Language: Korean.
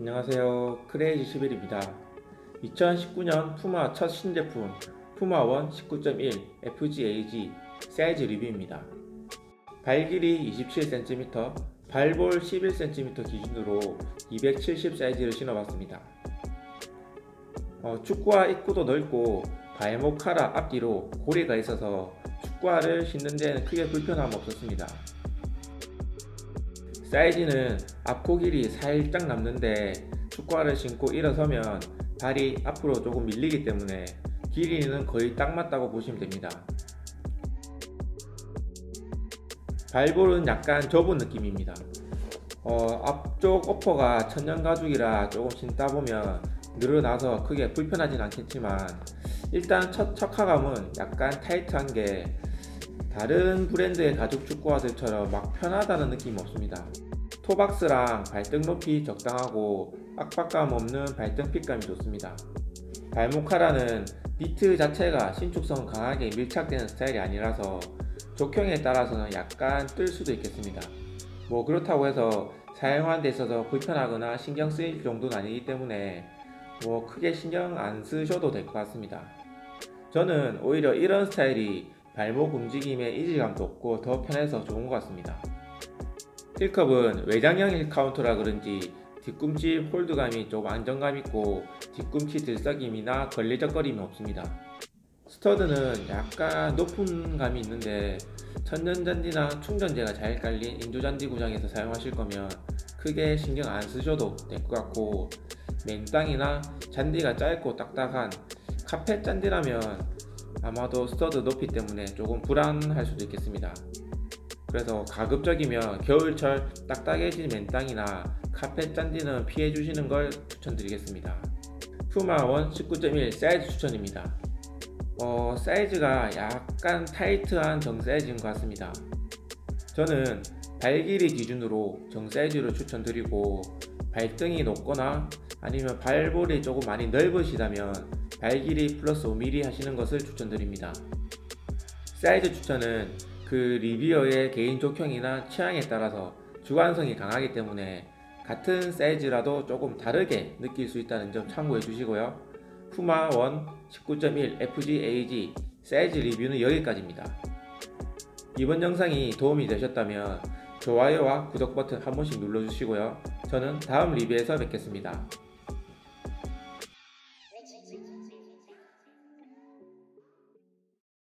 안녕하세요. 크레이지 11입니다. 2019년 푸마 첫 신제품 푸마1 19.1 FGAG 사이즈 리뷰입니다. 발 길이 27cm 발볼 11cm 기준으로 270 사이즈를 신어봤습니다. 어, 축구화 입구도 넓고 발목 카라 앞뒤로 고리가 있어서 축구화를 신는 데는 크게 불편함 없었습니다 사이즈는 앞코 길이 살짝 남는데 축구화를 신고 일어서면 발이 앞으로 조금 밀리기 때문에 길이는 거의 딱 맞다고 보시면 됩니다. 발볼은 약간 좁은 느낌입니다. 어, 앞쪽 어퍼가 천연 가죽이라 조금 신다 보면 늘어나서 크게 불편하진 않겠지만 일단 첫 척하감은 약간 타이트한 게 다른 브랜드의 가죽 축구화들처럼 막 편하다는 느낌이 없습니다. 토박스랑 발등 높이 적당하고 빡빡감 없는 발등 핏감이 좋습니다. 발목카라는 니트 자체가 신축성 강하게 밀착되는 스타일이 아니라서 족형에 따라서는 약간 뜰 수도 있겠습니다. 뭐 그렇다고 해서 사용하는 데 있어서 불편하거나 신경 쓰일 정도는 아니기 때문에 뭐 크게 신경 안 쓰셔도 될 것 같습니다. 저는 오히려 이런 스타일이 발목 움직임에 이질감도 없고 더 편해서 좋은 것 같습니다. 힐컵은 외장형 힐카운터라 그런지 뒤꿈치 홀드감이 좀 안정감 있고 뒤꿈치 들썩임이나 걸리적거림이 없습니다. 스터드는 약간 높은 감이 있는데 천연잔디나 충전재가 잘 깔린 인조잔디 구장에서 사용하실 거면 크게 신경 안 쓰셔도 될 것 같고 맨땅이나 잔디가 짧고 딱딱한 카펫 잔디라면 아마도 스터드 높이 때문에 조금 불안할 수도 있겠습니다. 그래서 가급적이면 겨울철 딱딱해진 맨땅이나 카펫 잔디는 피해 주시는 걸 추천드리겠습니다. 푸마1 19.1 사이즈 추천입니다. 어, 사이즈가 약간 타이트한 정 사이즈인 것 같습니다. 저는 발 길이 기준으로 정 사이즈를 추천드리고 발등이 높거나 아니면 발볼이 조금 많이 넓으시다면 발 길이 플러스 5mm 하시는 것을 추천드립니다. 사이즈 추천은 그 리뷰어의 개인 족형이나 취향에 따라서 주관성이 강하기 때문에 같은 사이즈라도 조금 다르게 느낄 수 있다는 점 참고해 주시고요. 푸마 1 19.1 FGAG 사이즈 리뷰는 여기까지입니다. 이번 영상이 도움이 되셨다면 좋아요와 구독 버튼 한 번씩 눌러주시고요. 저는 다음 리뷰에서 뵙겠습니다.